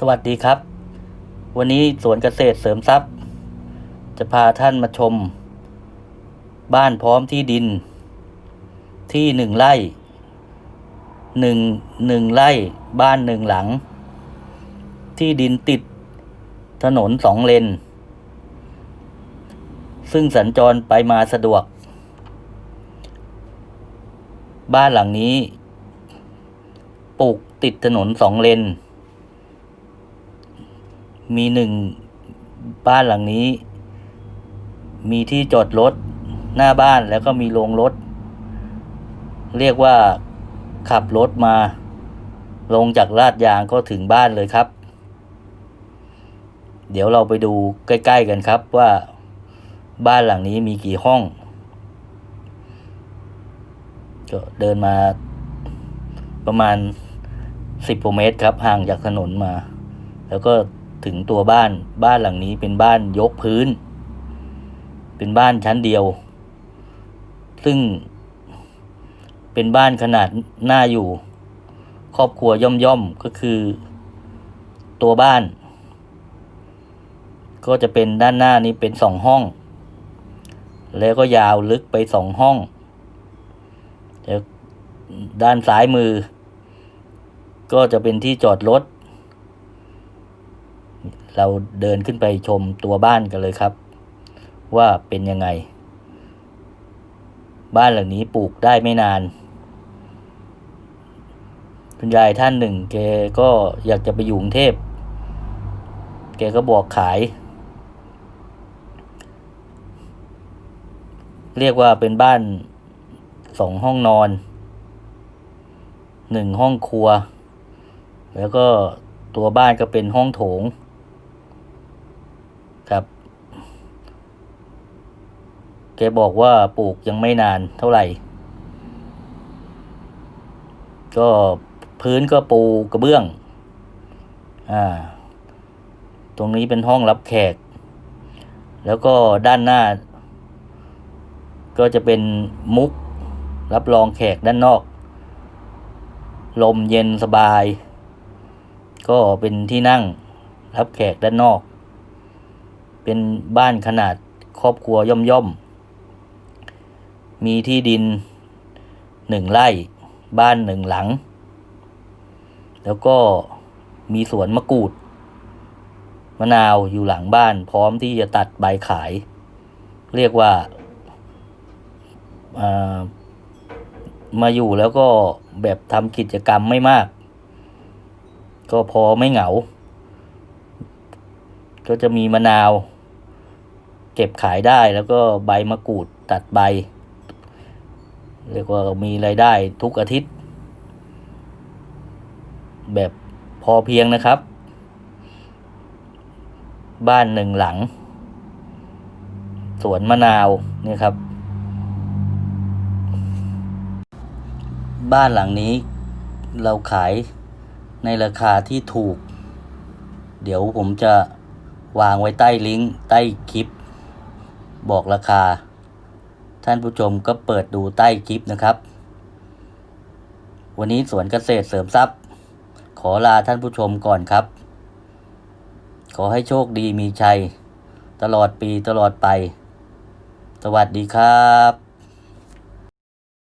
สวัสดีครับ วันนี้สวนเกษตรเสริมทรัพย์ จะพาท่านมาชม บ้านพร้อมที่ดิน ที่หนึ่งไร่หนึ่งหนึ่งไร่บ้านหนึ่งหลัง ที่ดินติดถนนสองเลน ซึ่งสัญจรไปมาสะดวก บ้านหลังนี้ ปลูกติดถนนสองเลน มีหนึ่งบ้านหลังนี้ มีที่จอดรถหน้าบ้านแล้วก็มีโรงรถ เรียกว่าขับรถมา ลงจากลาดยางก็ถึงบ้านเลยครับ เดี๋ยวเราไปดูใกล้ ๆ กันครับว่าบ้านหลังนี้มีกี่ห้องก็เดินมาประมาณสิบกว่าเมตรครับห่างจากถนนมา แล้วก็ ถึงตัวบ้านบ้านหลังนี้เป็นบ้านยกพื้น เป็นบ้านชั้นเดียว ซึ่งเป็นบ้านขนาดหน้าอยู่ ครอบครัวย่อมย่อมก็คือ ตัวบ้าน ก็จะเป็นด้านหน้านี้เป็นสองห้อง แล้วก็ยาวลึกไปสองห้องแล้วด้านซ้ายมือ ก็จะเป็นที่จอดรถ เราเดินขึ้นไปชมตัวบ้านกันเลยครับ ว่าเป็นยังไง บ้านหลังนี้ปลูกได้ไม่นาน คุณยายท่านหนึ่งแกก็อยากจะไปอยู่กรุงเทพ แกก็บอกขาย เรียกว่าเป็นบ้านสองห้องนอนหนึ่งห้องครัว แล้วก็ตัวบ้านก็เป็นห้องโถง ครับ แกบอกว่าปลูกยังไม่นานเท่าไหร่ ก็พื้นก็ปูกระเบื้อง อ่า ตรงนี้เป็นห้องรับแขก แล้วก็ด้านหน้า ก็จะเป็นมุก รับรองแขกด้านนอก ลมเย็นสบาย ก็เป็นที่นั่งรับแขกด้านนอก เป็นบ้านขนาดครอบครัวย่อมย่อมๆ มีที่ดินหนึ่งไร่ บ้านหนึ่งหลัง แล้วก็มีสวนมะกรูด มะนาวอยู่หลังบ้าน พร้อมที่จะตัดใบขาย เรียกว่าามาอยู่แล้วก็แบบทำกิจกรรมไม่มาก ก็พอไม่เหงา ก็จะมีมะนาว เก็บขายได้แล้วก็ใบมะกรูดตัดใบ เรียกว่ามีรายได้ทุกอาทิตย์ แบบพอเพียงนะครับ บ้านหนึ่งหลัง สวนมะนาวเนี่ยครับ บ้านหลังนี้ เราขายในราคาที่ถูก เดี๋ยวผมจะวางไว้ใต้ลิงก์ใต้คลิป บอกราคา ท่านผู้ชมก็เปิดดูใต้คลิปนะครับ วันนี้สวนเกษตรเสริมทรัพย์ ขอลาท่านผู้ชมก่อนครับ ขอให้โชคดีมีชัย ตลอดปีตลอดไป สวัสดีครับ